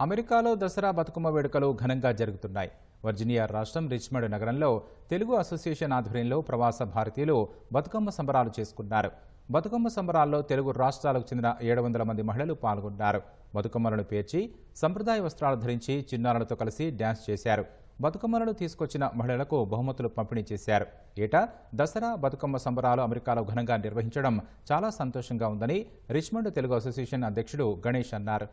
అమెరికాలో దసరా బతుకమ్మ వేడుకలు ఘనంగా జరుగుతున్నాయి. వర్జీనియా రాష్ట్రం రిచ్మండ్ నగరంలో తెలుగు అసోసియేషన్ ఆధ్వర్యంలో ప్రవాస భారతీయులు బతుకమ్మ సంబరాలు చేసుకున్నారు. బతుకమ్మ సంబరాల్లో తెలుగు రాష్ట్రాలకు చెందిన ఏడు వందల మంది మహిళలు పాల్గొన్నారు. బతుకమ్మలను పేర్చి సంప్రదాయ వస్త్రాలు ధరించి చిన్నారులతో కలిసి డ్యాన్స్ చేశారు. బతుకమ్మలను తీసుకొచ్చిన మహిళలకు బహుమతులు పంపిణీ చేశారు. ఏటా దసరా బతుకమ్మ సంబరాలు అమెరికాలో ఘనంగా నిర్వహించడం చాలా సంతోషంగా ఉందని రిచ్మండ్ తెలుగు అసోసియేషన్ అధ్యక్షుడు గణేష్ అన్నారు.